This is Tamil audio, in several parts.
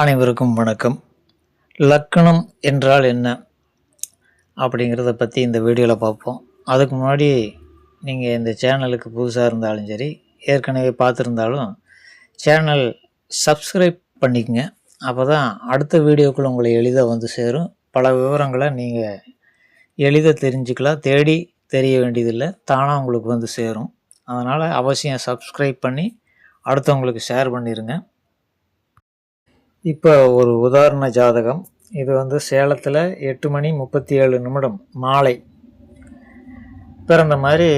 அனைவருக்கும் வணக்கம். லக்கணம் என்றால் என்ன அப்படிங்கிறத பற்றி இந்த வீடியோவில் பார்ப்போம். அதுக்கு முன்னாடி நீங்கள் இந்த சேனலுக்கு புதுசாக இருந்தாலும் சரி ஏற்கனவே பார்த்துருந்தாலும் சேனல் சப்ஸ்கிரைப் பண்ணிக்கங்க. அப்போ தான் அடுத்த வீடியோக்குள்ள உங்களை எளிதாக வந்து சேரும். பல விவரங்களை நீங்கள் எளிதாக தெரிஞ்சுக்கலாம். தேடி தெரிய வேண்டியதில்லை. தானாக உங்களுக்கு வந்து சேரும். அதனால் அவசியம் சப்ஸ்கிரைப் பண்ணி அடுத்தவங்களுக்கு ஷேர் பண்ணிடுங்க இப்போ ஒரு உதாரண ஜாதகம். இது வந்து சேலத்தில் எட்டு மணி முப்பத்தி ஏழு நிமிடம் மாலை. பிறந்த மாதிரி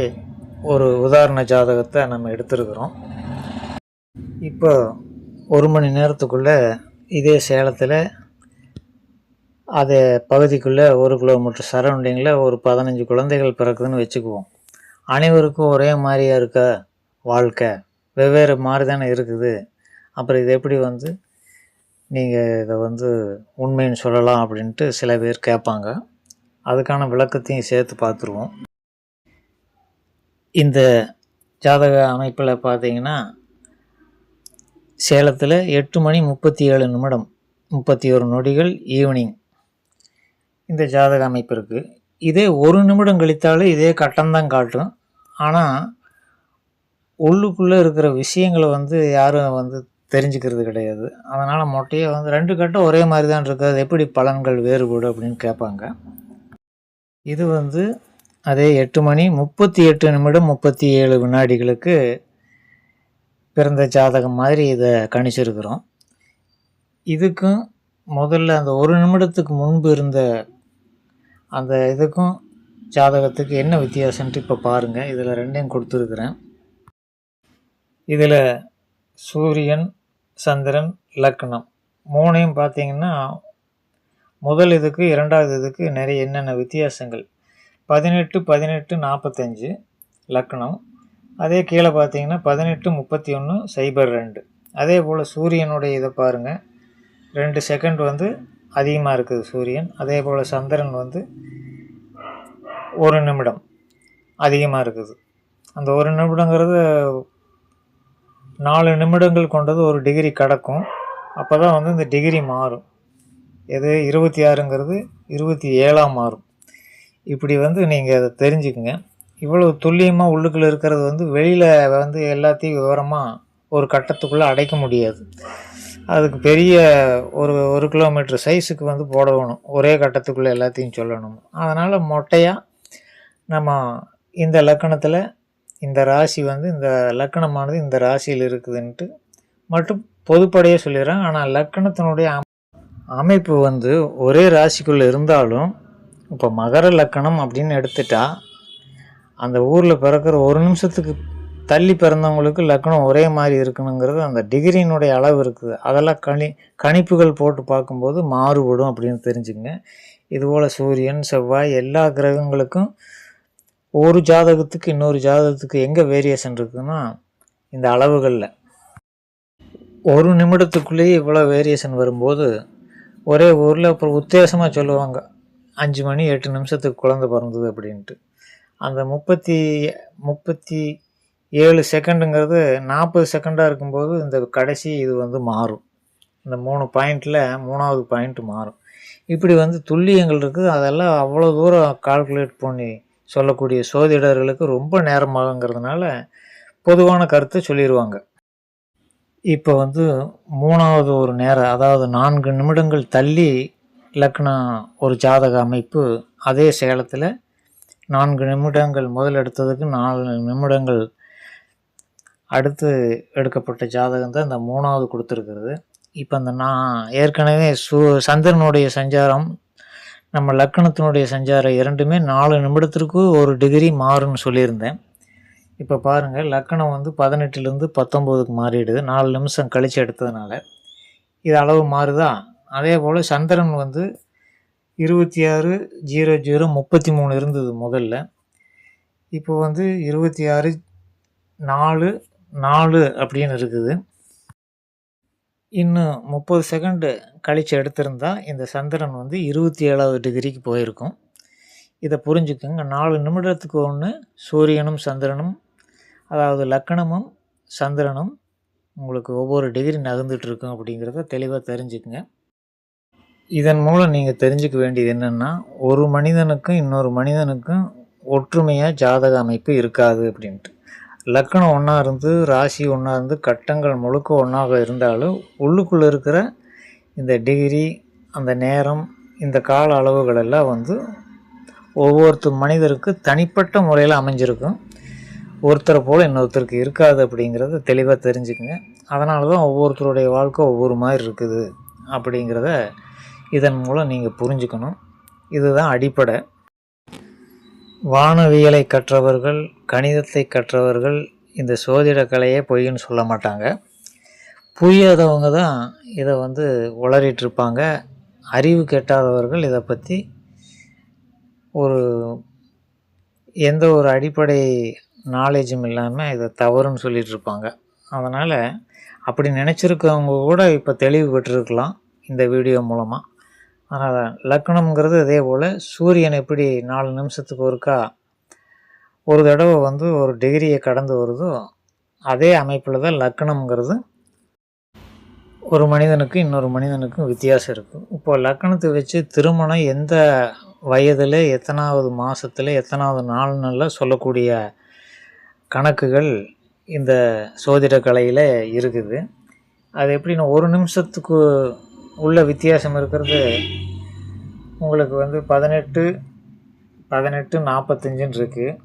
ஒரு உதாரண ஜாதகத்தை நம்ம எடுத்துருக்குறோம். இப்போ ஒரு மணி நேரத்துக்குள்ளே இதே சேலத்தில் அதே பகுதிக்குள்ளே ஒரு கிலோமீட்டர் சரௌண்டிங்கில் ஒரு பதினஞ்சு குழந்தைகள் பிறக்குதுன்னு வச்சுக்குவோம். அனைவருக்கும் ஒரே மாதிரியா இருக்க வாழ்க்கை. வெவ்வேறு மாதிரி தானே இருக்குது. அப்புறம் இது எப்படி வந்து நீங்கள் இதை வந்து உண்மைன்னு சொல்லலாம் அப்படின்ட்டு சில பேர் கேட்பாங்க. அதுக்கான விளக்கத்தையும் சேர்த்து பார்த்துருவோம். இந்த ஜாதக அமைப்பில் பார்த்தீங்கன்னா சேலத்தில் எட்டு மணி முப்பத்தி ஏழு நிமிடம் முப்பத்தி ஒரு நொடிகள் ஈவினிங் இந்த ஜாதக அமைப்பு இருக்குது இதே ஒரு நிமிடம் கழித்தாலும் இதே கட்டம்தான் காட்டும். ஆனால் உள்ளுக்குள்ளே இருக்கிற விஷயங்களை வந்து யாரும் வந்து தெரிஞ்சுக்கிறது கிடையாது. அதனால் மொட்டையை வந்து ரெண்டு கட்டம் ஒரே மாதிரி தான் இருக்குது. அது எப்படி பலன்கள் வேறுபடும் அப்படின்னு கேட்பாங்க. இது வந்து அதே எட்டு மணி முப்பத்தி எட்டு நிமிடம் முப்பத்தி ஏழு வினாடிகளுக்கு பிறந்த ஜாதகம் மாதிரி இதை கணிச்சிருக்கிறோம். இதுக்கும் முதல்ல அந்த ஒரு நிமிடத்துக்கு முன்பு இருந்த அந்த இதுக்கும் ஜாதகத்துக்கு என்ன வித்தியாசம்ன்ட்டு இப்போ பாருங்கள் இதில் ரெண்டையும் கொடுத்துருக்குறேன். இதில் சூரியன் சந்திரன் லக்னம். மூணையும் பார்த்தீங்கன்னா முதல் இதுக்கு இரண்டாவது இதுக்கு நிறைய என்னென்ன வித்தியாசங்கள். பதினெட்டு பதினெட்டு நாற்பத்தஞ்சு லக்னம். அதே கீழே பார்த்தீங்கன்னா பதினெட்டு முப்பத்தி ஒன்று சைபர் ரெண்டு. அதே போல் சூரியனுடைய இதை பாருங்கள் ரெண்டு செகண்ட் வந்து அதிகமாக இருக்குது சூரியன். அதே போல் சந்திரன் வந்து ஒரு நிமிடம் அதிகமாக இருக்குது. அந்த ஒரு நிமிடங்கிறது நாலு நிமிடங்கள் கொண்டது ஒரு டிகிரி கடக்கும். அப்போ தான் வந்து இந்த டிகிரி மாறும். எது இருபத்தி ஆறுங்கிறது இருபத்தி ஏழாம் மாறும். இப்படி வந்து நீங்கள் அதை தெரிஞ்சுக்குங்க. இவ்வளவு துல்லியமாக உள்ளுக்குள்ளே இருக்கிறது வந்து வெளியில் வந்து எல்லாத்தையும் விவரமாக ஒரு கட்டத்துக்குள்ளே அடைக்க முடியாது. அதுக்கு பெரிய ஒரு ஒரு கிலோமீட்டர் சைஸுக்கு வந்து போடணும். ஒரே கட்டத்துக்குள்ளே எல்லாத்தையும் சொல்லணும். அதனால் மொட்டையாக நம்ம இந்த லக்கணத்தில் இந்த ராசி வந்து இந்த லக்கணமானது இந்த ராசியில் இருக்குதுன்ட்டு மட்டும் பொதுப்படையே சொல்லிடுறேன். ஆனால் லக்கணத்தினுடைய அம்- அமைப்பு வந்து ஒரே ராசிக்குள்ளே இருந்தாலும் இப்போ மகர லக்கணம் அப்படின்னு எடுத்துட்டா அந்த ஊரில் பிறக்கிற ஒரு நிமிஷத்துக்கு தள்ளி பிறந்தவங்களுக்கு லக்கணம் ஒரே மாதிரி இருக்கணுங்கிறது அந்த டிகிரியினுடைய அளவு இருக்குது. அதெல்லாம் கணி கணிப்புகள் போட்டு பார்க்கும்போது மாறுபடும் அப்படின்னு தெரிஞ்சுங்க இதுபோல் சூரியன் செவ்வாய் எல்லா கிரகங்களுக்கும் ஒரு ஜாதகத்துக்கு இன்னொரு ஜாதகத்துக்கு எங்கே வேரியேஷன் இருக்குன்னா இந்த அளவுகளில். ஒரு நிமிடத்துக்குள்ளேயே இவ்வளோ வேரியேஷன் வரும்போது ஒரே ஊரில் அப்புறம் உத்தேசமாக சொல்லுவாங்க அஞ்சு மணி எட்டு நிமிஷத்துக்கு குழந்தை பிறந்தது அப்படின்ட்டு. அந்த முப்பத்தி முப்பத்தி ஏழு செகண்டுங்கிறது நாற்பது செகண்டாக இருக்கும்போது இந்த கடைசி இது வந்து மாறும். இந்த மூணு பாயிண்டில் மூணாவது பாயிண்ட் மாறும். இப்படி வந்து துல்லியங்கள் இருக்குது. அதெல்லாம் அவ்வளோ தூரம் கால்குலேட் பண்ணி சொல்லக்கூடிய சோதிடர்களுக்கு ரொம்ப நேரமாகுங்கிறதுனால பொதுவான கருத்தை சொல்லிடுவாங்க இப்போ வந்து மூணாவது ஒரு நேரம் அதாவது நான்கு நிமிடங்கள் தள்ளி லக்னம் ஒரு ஜாதக அமைப்பு அதே சேலத்தில் நான்கு நிமிடங்கள் முதல் எடுத்ததுக்கு நாலு நிமிடங்கள் அடுத்து எடுக்கப்பட்ட ஜாதகம் தான் இந்த மூணாவது கொடுத்துருக்கிறது. இப்போ அந்த நான் ஏற்கனவே சு சந்திரனுடைய சஞ்சாரம் நம்ம லக்கணத்தினுடைய சஞ்சாரம் இரண்டுமே நாலு நிமிடத்திற்கு ஒரு டிகிரி மாறும்னு சொல்லியிருந்தேன். இப்போ பாருங்கள் லக்கணம் வந்து பதினெட்டுலேருந்து பத்தொம்போதுக்கு மாறிடுது. நாலு நிமிஷம் கழித்து எடுத்ததுனால. இது அளவு மாறுதா? அதே போல் சந்திரன் வந்து இருபத்தி ஆறு ஜீரோ ஜீரோ முப்பத்தி மூணு இருந்தது முதல்ல. இப்போ வந்து இருபத்தி ஆறு நாலு நாலு அப்படின்னு இருக்குது. இன்னும் முப்பது செகண்டு கழித்து எடுத்திருந்தா இந்த சந்திரன் வந்து இருபத்தி ஏழாவது டிகிரிக்கு போயிருக்கும். இதை புரிஞ்சுக்கோங்க. நாலு நிமிடத்துக்கு ஒன்று சூரியனும் சந்திரனும் அதாவது லக்கணமும் சந்திரனும் உங்களுக்கு ஒவ்வொரு டிகிரி நகர்ந்துட்டுருக்கும் அப்படிங்கிறத தெளிவாக தெரிஞ்சுக்குங்க. இதன் மூலம் நீங்கள் தெரிஞ்சுக்க வேண்டியது என்னென்னா ஒரு மனிதனுக்கும் இன்னொரு மனிதனுக்கும் ஒற்றுமையாக ஜாதக அமைப்பு இருக்காது அப்படின்ட்டு. லக்கணம் ஒன்றா இருந்து ராசி ஒன்றா இருந்து கட்டங்கள் முழுக்க ஒன்றாக இருந்தாலும் உள்ளுக்குள்ளே இருக்கிற இந்த டிகிரி அந்த நேரம் இந்த கால அளவுகள் எல்லாம் வந்து ஒவ்வொருத்தர் மனிதருக்கு தனிப்பட்ட முறையில் அமைஞ்சிருக்கும். ஒருத்தரை போல் இன்னொருத்தருக்கு இருக்காது அப்படிங்கிறத தெளிவாக தெரிஞ்சுக்குங்க. அதனால தான் ஒவ்வொருத்தருடைய வாழ்க்கை ஒவ்வொரு மாதிரி இருக்குது அப்படிங்கிறத இதன் மூலம் நீங்கள் புரிஞ்சுக்கணும். இதுதான் அடிப்படை. வானவியலை கற்றவர்கள் கணிதத்தை கற்றவர்கள் இந்த சோதிட கலையே பொய்ன்னு சொல்ல மாட்டாங்க. புரியாதவங்க தான் இதை வந்து உளறிட்டு இருப்பாங்க. அறிவு கெட்டாதவர்கள் இதை பற்றி ஒரு எந்த ஒரு அடிப்படை நாலேஜும் இல்லாமல் இதை தவறுன்னு சொல்லிகிட்டு இருப்பாங்க. அதனால் அப்படி நினச்சிருக்கவங்க கூட இப்போ தெளிவு பெற்றிருக்கலாம் இந்த வீடியோ மூலமாக அதனால் லக்னம்ங்கிறது அதே போல் சூரியன் எப்படி நாலு நிமிஷத்துக்கு ஒருக்கா ஒரு தடவை வந்து ஒரு டிகிரியை கடந்து வருதோ அதே அமைப்பில் தான் லக்னம்ங்கிறது ஒரு மனிதனுக்கு இன்னொரு மனிதனுக்கும் வித்தியாசம் இருக்குது இப்போ லக்கணத்தை வச்சு திருமணம் எந்த வயதில் எத்தனாவது மாதத்தில் எத்தனாவது நாள்னில் சொல்லக்கூடிய கணக்குகள் இந்த சோதிட கலையில் இருக்குது. அது எப்படின்னா ஒரு நிமிஷத்துக்கு உள்ள வித்தியாசம் இருக்கிறது. உங்களுக்கு வந்து பதினெட்டு பதினெட்டு நாற்பத்தஞ்சுன்னு இருக்குது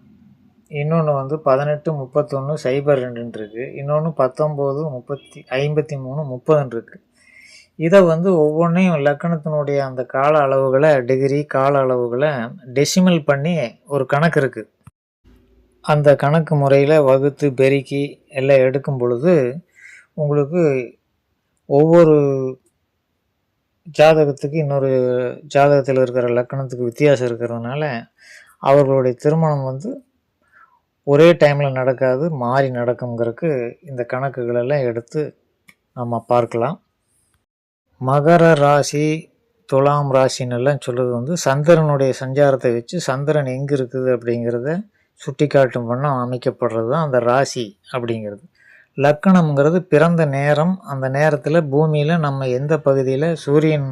இன்னொன்று வந்து பதினெட்டு முப்பத்தொன்று சைபர் ரெண்டுன்னு இருக்குது இன்னொன்று பத்தொம்போது முப்பத்தி ஐம்பத்தி மூணு முப்பதுன்னு இருக்குது இதை வந்து ஒவ்வொன்றையும் லக்கணத்தினுடைய அந்த கால அளவுகளை டிகிரி கால அளவுகளை டெசிமல் பண்ணி ஒரு கணக்கு இருக்குது அந்த கணக்கு முறையில் வகுத்து பெருக்கி எல்லாம் எடுக்கும் பொழுது உங்களுக்கு ஒவ்வொரு ஜாதகத்துக்கு இன்னொரு ஜாதகத்தில் இருக்கிற லக்கணத்துக்கு வித்தியாசம் இருக்கிறதுனால அவர்களுடைய திருமணம் வந்து ஒரே டைமில் நடக்காது மாறி நடக்குங்கிறதுக்கு இந்த கணக்குகளெல்லாம் எடுத்து நம்ம பார்க்கலாம். மகர ராசி துலாம் ராசின்னெல்லாம் சொல்கிறது வந்து சந்திரனுடைய சஞ்சாரத்தை வச்சு சந்திரன் எங்கே இருக்குது அப்படிங்கிறத சுட்டி காட்டும் வண்ணம் அமைக்கப்படுறது தான் அந்த ராசி அப்படிங்கிறது. லக்கணம்ங்கிறது பிறந்த நேரம். அந்த நேரத்தில் பூமியில் நம்ம எந்த பகுதியில் சூரியன்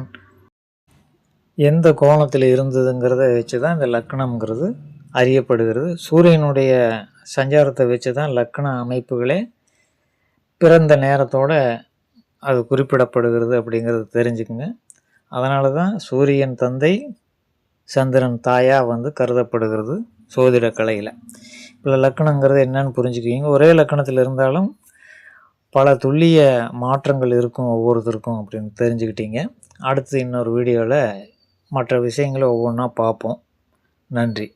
எந்த கோணத்தில் இருந்ததுங்கிறத வச்சு தான் இந்த லக்கணம்ங்கிறது அறியப்படுகிறது. சூரியனுடைய சஞ்சாரத்தை வச்சு தான் லக்கண அமைப்புகளே பிறந்த நேரத்தோட அது குறிப்பிடப்படுகிறது அப்படிங்கிறது தெரிஞ்சுக்குங்க. அதனால தான் சூரியன் தந்தை சந்திரன் தாயாக வந்து கருதப்படுகிறது சோதிட கலையில் இப்போ லக்கணங்கிறது என்னன்னு புரிஞ்சுக்குவீங்க. ஒரே லக்கணத்தில் இருந்தாலும் பல துல்லிய மாற்றங்கள் இருக்கும் ஒவ்வொருத்தருக்கும் அப்படின்னு தெரிஞ்சுக்கிட்டீங்க. அடுத்து இன்னொரு வீடியோவில் மற்ற விஷயங்களை ஒவ்வொன்றா பார்ப்போம். நன்றி.